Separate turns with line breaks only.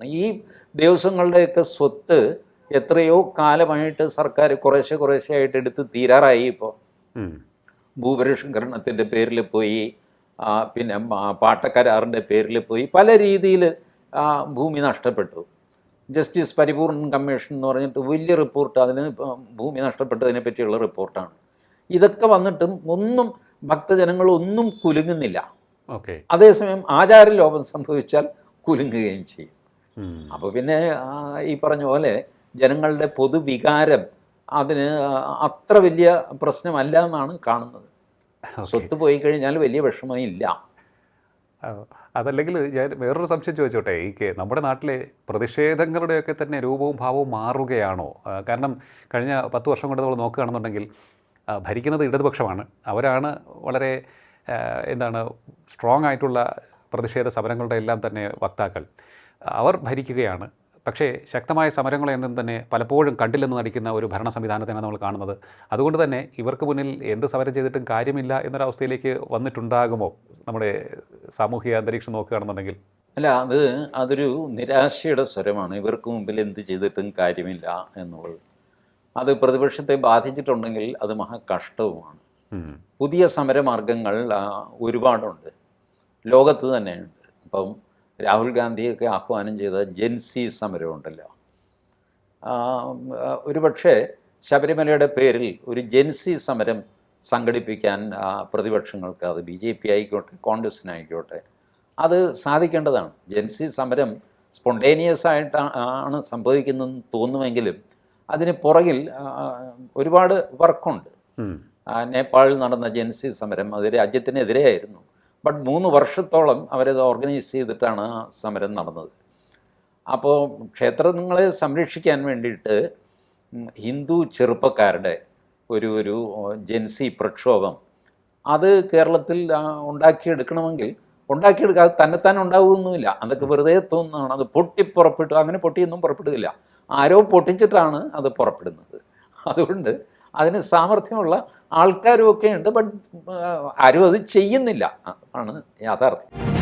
ഈ ദേവസ്വങ്ങളുടെയൊക്കെ സ്വത്ത് എത്രയോ കാലമായിട്ട് സർക്കാർ കുറേശ്ശെ കുറേശ്ശെ ആയിട്ട് എടുത്ത് തീരാറായി ഇപ്പോൾ. ഭൂപരിഷ്കരണത്തിന്റെ പേരിൽ പോയി പിന്നെ പാട്ടക്കരാറിന്റെ പേരിൽ പോയി പല രീതിയിൽ ഭൂമി നഷ്ടപ്പെട്ടു. ജസ്റ്റിസ് പരിപൂർണൻ കമ്മീഷൻ എന്ന് പറഞ്ഞിട്ട് വലിയ റിപ്പോർട്ട് അതിന് ഭൂമി നഷ്ടപ്പെട്ടതിനെ പറ്റിയുള്ള റിപ്പോർട്ടാണ്. ഇതൊക്കെ വന്നിട്ടും ഒന്നും ഭക്തജനങ്ങളൊന്നും കുലുങ്ങുന്നില്ല.
ഓക്കെ.
അതേസമയം ആചാരലോപം സംഭവിച്ചാൽ കുലുങ്ങുകയും ചെയ്യും. അപ്പോൾ പിന്നെ ഈ പറഞ്ഞ പോലെ ജനങ്ങളുടെ പൊതുവികാരം അതിന് അത്ര വലിയ പ്രശ്നമല്ല എന്നാണ് കാണുന്നത്. സ്വത്ത് പോയി കഴിഞ്ഞാൽ വലിയ വിഷമമില്ല
അതല്ലെങ്കിൽ ഞാൻ വേറൊരു സംശയം ചോദിച്ചോട്ടെ ഈ കെ നമ്മുടെ നാട്ടിലെ പ്രതിഷേധങ്ങളുടെയൊക്കെ തന്നെ രൂപവും ഭാവവും മാറുകയാണോ? കാരണം കഴിഞ്ഞ പത്ത് വർഷം കൊണ്ട് നമ്മൾ നോക്കുകയാണെന്നുണ്ടെങ്കിൽ ഭരിക്കുന്നത് ഇടതുപക്ഷമാണ്. അവരാണ് വളരെ എന്താണ് സ്ട്രോങ് ആയിട്ടുള്ള പ്രതിഷേധ സമരങ്ങളുടെ എല്ലാം തന്നെ വക്താക്കൾ. അവർ ഭരിക്കുകയാണ്. പക്ഷേ ശക്തമായ സമരങ്ങളെന്നും തന്നെ പലപ്പോഴും കണ്ടില്ലെന്ന് നടിക്കുന്ന ഒരു ഭരണ സംവിധാനത്തെയാണ് നമ്മൾ കാണുന്നത്. അതുകൊണ്ട് തന്നെ ഇവർക്ക് മുന്നിൽ എന്ത് സമരം ചെയ്തിട്ടും കാര്യമില്ല എന്നൊരവസ്ഥയിലേക്ക് വന്നിട്ടുണ്ടാകുമോ നമ്മുടെ സാമൂഹിക അന്തരീക്ഷം നോക്കുകയാണെന്നുണ്ടെങ്കിൽ?
അല്ല അത് അതൊരു നിരാശയുടെ സ്വരമാണ്. ഇവർക്ക് മുമ്പിൽ എന്ത് ചെയ്തിട്ടും കാര്യമില്ല എന്നുള്ളത്. അത് പ്രതിപക്ഷത്തെ ബാധിച്ചിട്ടുണ്ടെങ്കിൽ അത് മഹാകഷ്ടവുമാണ്.
കഷ്ടവുമാണ്
പുതിയ സമരമാർഗങ്ങൾ ഒരുപാടുണ്ട്. ലോകത്ത് തന്നെയുണ്ട്. ഇപ്പം രാഹുൽ ഗാന്ധിയൊക്കെ ആഹ്വാനം ചെയ്ത ജെൻസി സമരം ഉണ്ടല്ലോ ഒരു ഒരുപക്ഷെ ശബരിമലയുടെ പേരിൽ ഒരു ജെൻസി സമരം സംഘടിപ്പിക്കാൻ പ്രതിപക്ഷങ്ങൾക്ക് അത് ബി ജെ പി ആയിക്കോട്ടെ കോൺഗ്രസിനായിക്കോട്ടെ അത് സാധിക്കേണ്ടതാണ്. ജെൻസി സമരം സ്പോണ്ടേനിയസ് ആയിട്ടാണ് സംഭവിക്കുന്നതെന്ന് തോന്നുമെങ്കിലും അതിന് പുറകിൽ ഒരുപാട് വർക്കുണ്ട്. നേപ്പാളിൽ നടന്ന ജെൻസി സമരം അത് രാജ്യത്തിനെതിരെയായിരുന്നു. ബട്ട് മൂന്ന് വർഷത്തോളം അവരത് ഓർഗനൈസ് ചെയ്തിട്ടാണ് ആ സമരം നടന്നത്. അപ്പോൾ ക്ഷേത്രങ്ങളെ സംരക്ഷിക്കാൻ വേണ്ടിയിട്ട് ഹിന്ദു ചെറുപ്പക്കാരുടെ ഒരു ഒരു ജെൻസി പ്രക്ഷോഭം അത് കേരളത്തിൽ ഉണ്ടാക്കിയെടുക്കണമെങ്കിൽ ഉണ്ടാക്കിയെടുക്കുക അത് തന്നെത്താൻ ഉണ്ടാവുകയൊന്നുമില്ല. അതൊക്കെ വെറുതെ തോന്നുന്നതാണ്. അത് പൊട്ടി പുറപ്പെട്ടു അങ്ങനെ പൊട്ടിയൊന്നും പുറപ്പെടുകയില്ല. ആരോ പൊട്ടിച്ചിട്ടാണ് അത് പുറപ്പെടുന്നത്. അതുകൊണ്ട് അതിന് സാമർഥ്യമുള്ള ആൾക്കാരും ഒക്കെ ഉണ്ട് ബട്ട് ആരും അത് ചെയ്യുന്നില്ല. ആണ് യാഥാർത്ഥ്യം.